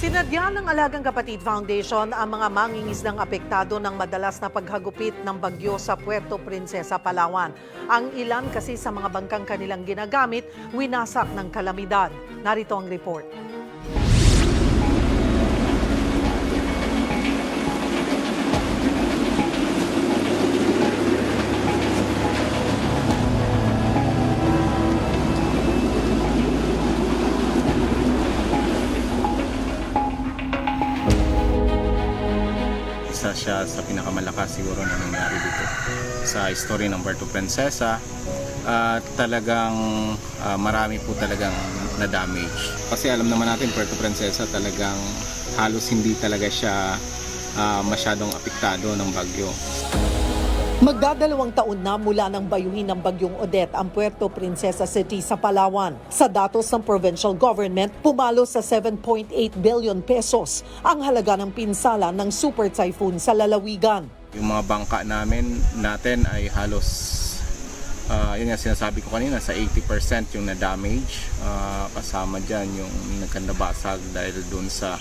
Sinadya ng Alagang Kapatid Foundation ang mga mangingisdang apektado ng madalas na paghagupit ng bagyo sa Puerto Princesa, Palawan. Ang ilan kasi sa mga bangkang kanilang ginagamit, winasak ng kalamidad. Narito ang report. Isa siya sa pinakamalakas siguro na nangyari dito sa story ng Puerto Princesa. At talagang ah, marami po talagang na-damage. Kasi alam naman natin Puerto Princesa talagang halos hindi talaga siya ah, masyadong apektado ng bagyo Magdadalawang taon na mula ng bayuhin ng bagyong Odette ang Puerto Princesa City sa Palawan. Sa datos ng provincial government, pumalo sa 7.8 billion pesos ang halaga ng pinsala ng super typhoon sa lalawigan. yung mga bangka namin natin ay halos ah, yun nga sinasabi ko kanina sa 80% yung na-damage Ah, kasama dyan yung nagkandabasag dahil dun sa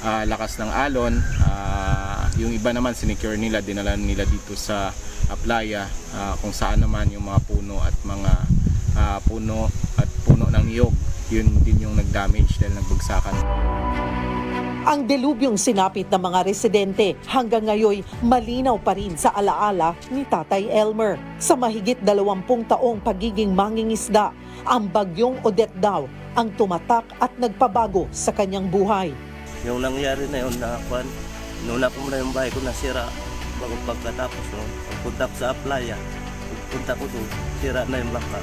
ah, lakas ng alon Ah, yung iba naman sinecure nila dinala nila dito sa ah, playa ah, kung saan naman yung mga puno at mga ah, puno at puno ng niyog yun din yung nag-damage dahil nagbagsakan Ang delubyong sinapit ng mga residente hanggang ngayon malinaw pa rin sa alaala ni Tatay Elmer. Sa mahigit dalawampung taong pagiging mangingisda, ang bagyong Odette daw ang tumatak at nagpabago sa kanyang buhay. Yung nangyari na yun na kwan, nuna po na yung bahay ko nasira bago pagkatapos no, pagpunta ko sa playa, pagpunta ko doon, sira na yung bangka.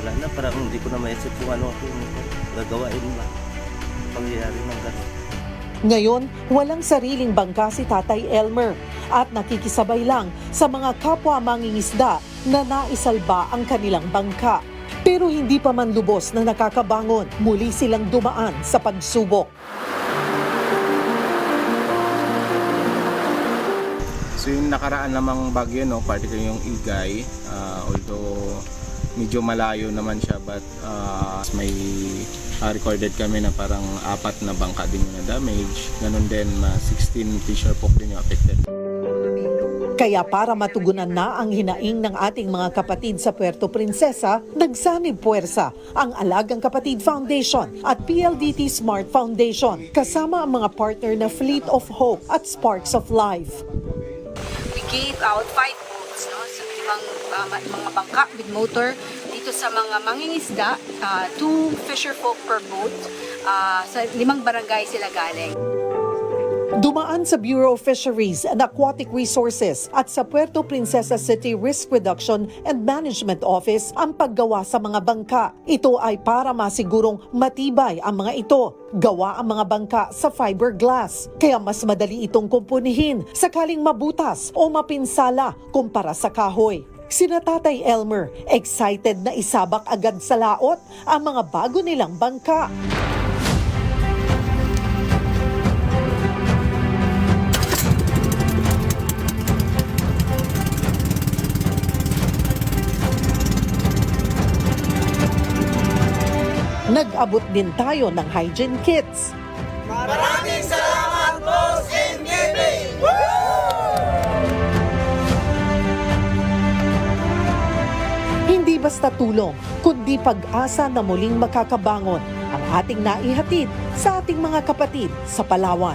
Wala na, parang hindi ko na maisip kung ano ako yung gagawain ba. Pangyayari ng gano'n. Ngayon, walang sariling bangka si Tatay Elmer at nakikisabay lang sa mga kapwa mangingisda na naisalba ang kanilang bangka. Pero hindi pa man lubos na nakakabangon, muli silang dumaan sa pagsubok. So yung nakaraan namang bagyo, no, particularly yung Igay, ah, although medyo malayo naman siya but ah, may ah, recorded kami na parang apat na bangka din yung na-damage. Ganun din, ma 16 fisher folk din yung affected. Kaya para matugunan na ang hinaing ng ating mga kapatid sa Puerto Princesa, nagsanib puwersa ang Alagang Kapatid Foundation at PLDT Smart Foundation kasama ang mga partner na Fleet of Hope at Sparks of Life. Gave out five boats, no? So, limang uh, ma- mga bangka with motor dito sa mga mangingisda, uh, two fisher folk per boat. Uh, sa limang barangay sila galing. Dumaan sa Bureau of Fisheries and Aquatic Resources at sa Puerto Princesa City Risk Reduction and Management Office ang paggawa sa mga bangka. Ito ay para masigurong matibay ang mga ito. Gawa ang mga bangka sa fiberglass. Kaya mas madali itong kumpunihin sakaling mabutas o mapinsala kumpara sa kahoy. Sina Tatay Elmer, excited na isabak agad sa laot ang mga bago nilang bangka. Nag-abot din tayo ng hygiene kits. Hindi basta tulong, kundi pag-asa na muling makakabangon ang ating naihatid sa ating mga kapatid sa Palawan.